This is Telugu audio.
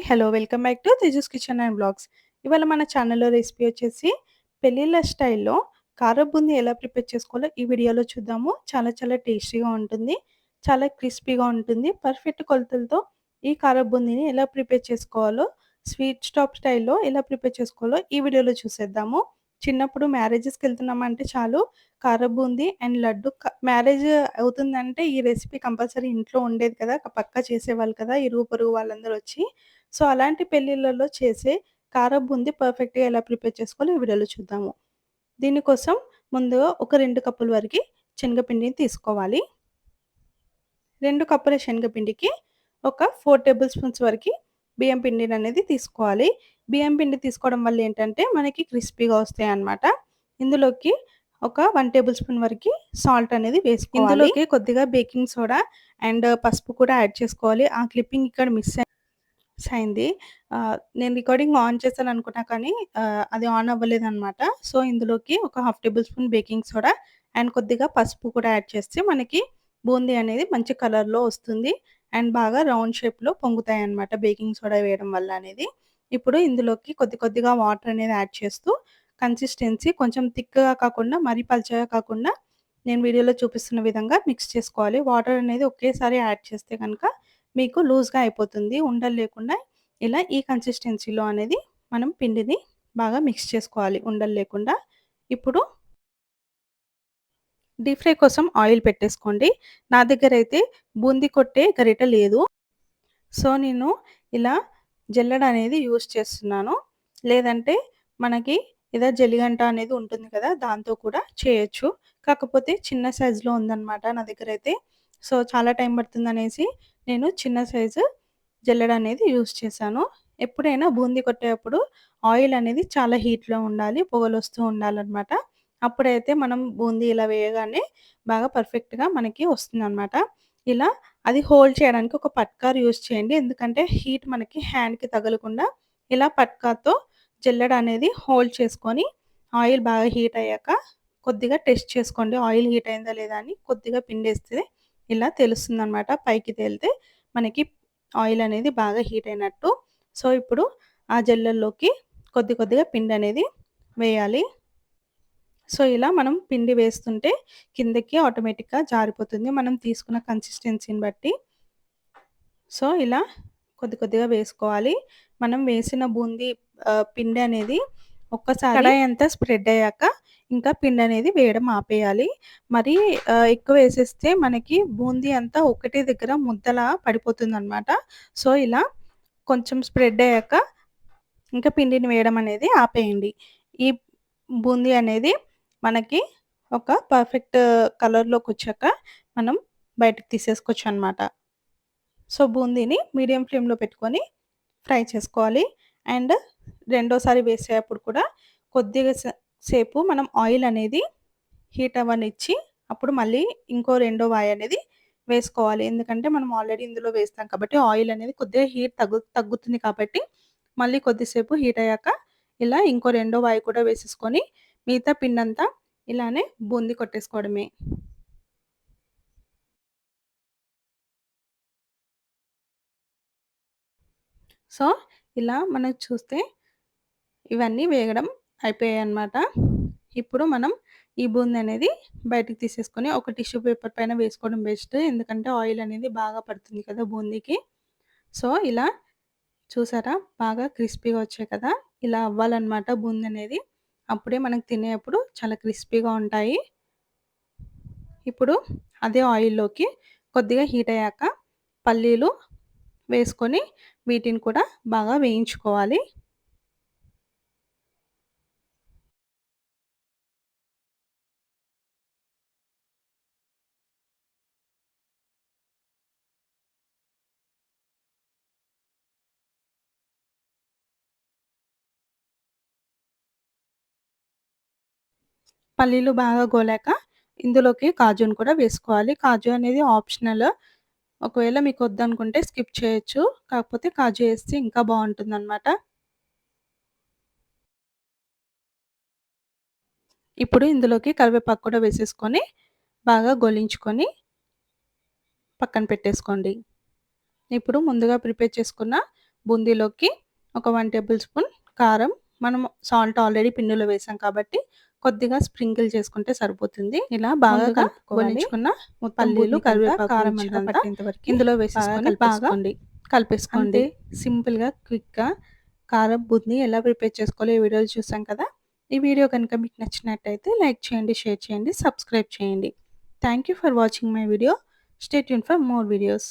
Hello welcome back to Tejas kitchen and blogs. ఇవాళ మన ఛానల్లో రెసిపీ వచ్చేసి పెళ్ళిళ్ళ స్టైల్లో కార బూందీ ఎలా ప్రిపేర్ చేసుకోవాలో ఈ వీడియోలో చూద్దాము. చాలా చాలా టేస్టీగా ఉంటుంది చాలా క్రిస్పీగా ఉంటుంది. పర్ఫెక్ట్ కొలతలతో ఈ కార బూందీని ఎలా ప్రిపేర్ చేసుకోవాలో స్వీట్ స్టాప్ స్టైల్లో ఎలా ప్రిపేర్ చేసుకోవాలో ఈ వీడియోలో చూసేద్దాము. చిన్నప్పుడు మ్యారేజెస్కి వెళ్తున్నామంటే చాలు కార అండ్ లడ్డు మ్యారేజ్ అవుతుందంటే ఈ రెసిపీ కంపల్సరీ ఇంట్లో ఉండేది కదా పక్కా చేసేవాళ్ళు కదా ఇరుగు పొరుగు వాళ్ళందరూ వచ్చి సో అలాంటి పెళ్ళిళ్ళలో చేసే కార బూందీ పర్ఫెక్ట్గా ఎలా ప్రిపేర్ చేసుకోవాలో ఈ వీడియోలో చూద్దాము. దీనికోసం ముందుగా ఒక రెండు కప్పుల వరకు శనగపిండిని తీసుకోవాలి. రెండు కప్పుల శనగపిండికి ఒక ఫోర్ టేబుల్ స్పూన్స్ వరకు బియ్యం పిండిని అనేది తీసుకోవాలి. బియ్యం పిండి తీసుకోవడం వల్ల ఏంటంటే మనకి క్రిస్పీగా వస్తాయి అన్నమాట. ఇందులోకి ఒక వన్ టేబుల్ స్పూన్ వరకు సాల్ట్ అనేది వేసుకోవాలి. ఇందులోకి కొద్దిగా బేకింగ్ సోడా అండ్ పసుపు కూడా యాడ్ చేసుకోవాలి. ఆ క్లిప్పింగ్ ఇక్కడ మిస్ అయింది నేను రికార్డింగ్ ఆన్ చేశాను అనుకున్నా కానీ అది ఆన్ అవ్వలేదు అనమాట సో ఇందులోకి ఒక half tablespoon baking soda and కొద్దిగా పసుపు కూడా యాడ్ చేస్తే మనకి బూందీ అనేది మంచి కలర్లో వస్తుంది అండ్ బాగా రౌండ్ షేప్లో పొంగుతాయి అనమాట బేకింగ్ సోడా వేయడం వల్ల అనేది. ఇప్పుడు ఇందులోకి కొద్ది కొద్దిగా వాటర్ అనేది యాడ్ చేస్తూ కన్సిస్టెన్సీ కొంచెం థిక్గా కాకుండా మరీ పల్చగా కాకుండా నేను వీడియోలో చూపిస్తున్న విధంగా మిక్స్ చేసుకోవాలి. వాటర్ అనేది ఒకేసారి యాడ్ చేస్తే కనుక మీకు లూజ్గా అయిపోతుంది. ఉండలు లేకుండా ఇలా ఈ కన్సిస్టెన్సీలో అనేది మనం పిండిని బాగా మిక్స్ చేసుకోవాలి. ఉండలు లేకుండా. ఇప్పుడు డీప్ ఫ్రై కోసం ఆయిల్ పెట్టేసుకోండి. నా దగ్గర అయితే బూందీ కొట్టే గరిట లేదు. సో నేను ఇలా జల్లెడ అనేది యూస్ చేస్తున్నాను. లేదంటే మనకి ఏదో జల్లిగంట అనేది ఉంటుంది కదా దాంతో కూడా చేయొచ్చు. కాకపోతే చిన్న సైజులో ఉందన్నమాట నా దగ్గర అయితే. సో చాలా టైం పడుతుంది అనేసి నేను చిన్న సైజు జల్లెడ అనేది యూస్ చేశాను. ఎప్పుడైనా బూందీ కొట్టేటప్పుడు ఆయిల్ అనేది చాలా హీట్లో ఉండాలి పొగలు వస్తూ ఉండాలన్నమాట. అప్పుడైతే మనం బూందీ ఇలా వేయగానే బాగా పర్ఫెక్ట్గా మనకి వస్తుంది అనమాట ఇలా అది హోల్డ్ చేయడానికి ఒక పట్కార్ యూజ్ చేయండి. ఎందుకంటే హీట్ మనకి హ్యాండ్కి తగలకుండా ఇలా పట్కాతో జల్లెడ అనేది హోల్డ్ చేసుకొని ఆయిల్ బాగా హీట్ అయ్యాక కొద్దిగా టెస్ట్ చేసుకోండి. ఆయిల్ హీట్ అయిందా లేదా అని కొద్దిగా పిండేస్తే ఇలా తెలుస్తుంది అనమాట పైకి తేలితే మనకి ఆయిల్ అనేది బాగా హీట్ అయినట్టు. సో ఇప్పుడు ఆ జల్లల్లోకి కొద్ది కొద్దిగా పిండి అనేది వేయాలి. సో ఇలా మనం పిండి వేస్తుంటే కిందకి ఆటోమేటిక్గా జారిపోతుంది. మనం తీసుకున్న కన్సిస్టెన్సీని బట్టి. సో ఇలా కొద్ది కొద్దిగా వేసుకోవాలి. మనం వేసిన బూందీ పిండి అనేది ఒక్కసారి అంతా స్ప్రెడ్ అయ్యాక ఇంకా పిండి అనేది వేయడం ఆపేయాలి. మరి ఎక్కువ వేసేస్తే మనకి బూందీ అంతా ఒకటే దగ్గర ముద్దలా పడిపోతుంది అనమాట సో ఇలా కొంచెం స్ప్రెడ్ అయ్యాక ఇంకా పిండిని వేయడం అనేది ఆపేయండి. ఈ బూందీ అనేది మనకి ఒక పర్ఫెక్ట్ కలర్లోకి వచ్చాక మనం బయటకు తీసేసుకోవచ్చు అనమాట సో బూందీని మీడియం ఫ్లేమ్లో పెట్టుకొని ఫ్రై చేసుకోవాలి. అండ్ రెండోసారి వేసేటప్పుడు కూడా కొద్దిగా సేపు మనం ఆయిల్ అనేది హీట్ అవ్వనిచ్చి అప్పుడు మళ్ళీ ఇంకో రెండో వాయి అనేది వేసుకోవాలి. ఎందుకంటే మనం ఆల్రెడీ ఇందులో వేస్తాం కాబట్టి ఆయిల్ అనేది కొద్దిగా హీట్ తగ్గు తగ్గుతుంది కాబట్టి మళ్ళీ కొద్దిసేపు హీట్ అయ్యాక ఇలా ఇంకో రెండో వాయి కూడా వేసేసుకొని మిగతా పిండంతా ఇలానే బూంది కొట్టేసుకోవడమే. సో ఇలా మనం చూస్తే ఇవన్నీ వేగడం అయిపోయాయి అన్నమాట ఇప్పుడు మనం ఈ బూందీ అనేది బయటకు తీసేసుకొని ఒక టిష్యూ పేపర్ పైన వేసుకోవడం బెస్ట్. ఎందుకంటే ఆయిల్ అనేది బాగా పడుతుంది కదా బూందీకి. సో ఇలా చూసారా? బాగా క్రిస్పీగా వచ్చాయి కదా? ఇలా అవ్వాలన్నమాట బూందీ అనేది. అప్పుడే మనకు తినేటప్పుడు చాలా క్రిస్పీగా ఉంటాయి. ఇప్పుడు అదే ఆయిల్లోకి కొద్దిగా హీట్ అయ్యాక పల్లీలు వేసుకొని వీటిని కూడా బాగా వేయించుకోవాలి. పల్లీలు బాగా గోలాక ఇందులోకి కాజును కూడా వేసుకోవాలి. కాజు అనేది ఆప్షనల్. ఒకవేళ మీకు వద్దనుకుంటే స్కిప్ చేయొచ్చు. కాకపోతే కాజు వేస్తే ఇంకా బాగుంటుంది అనమాట ఇప్పుడు ఇందులోకి కరివేపాకు కూడా వేసేసుకొని బాగా గొలించుకొని పక్కన పెట్టేసుకోండి. ఇప్పుడు ముందుగా ప్రిపేర్ చేసుకున్న బూందీలోకి ఒక వన్ టేబుల్ స్పూన్ కారం. మనం సాల్ట్ ఆల్రెడీ పిండిలో వేసాం కాబట్టి కొద్దిగా స్ప్రింకిల్ చేసుకుంటే సరిపోతుంది. ఇలా బాగా కలుపుకోవాలించుకున్న పల్లీలు కరివేపాకు కారం అంతా పట్టేంత వరకు ఇందులో వేసేసుకొని బాగా కలిపేసుకోండి. సింపుల్గా క్విక్గా కారం బుంది ఎలా ప్రిపేర్ చేసుకోవాలో ఈ వీడియోలు చూసాం కదా. ఈ వీడియో కనుక మీకు నచ్చినట్టయితే లైక్ చేయండి షేర్ చేయండి సబ్స్క్రైబ్ చేయండి. Thank you for watching my video. Stay tune for more videos.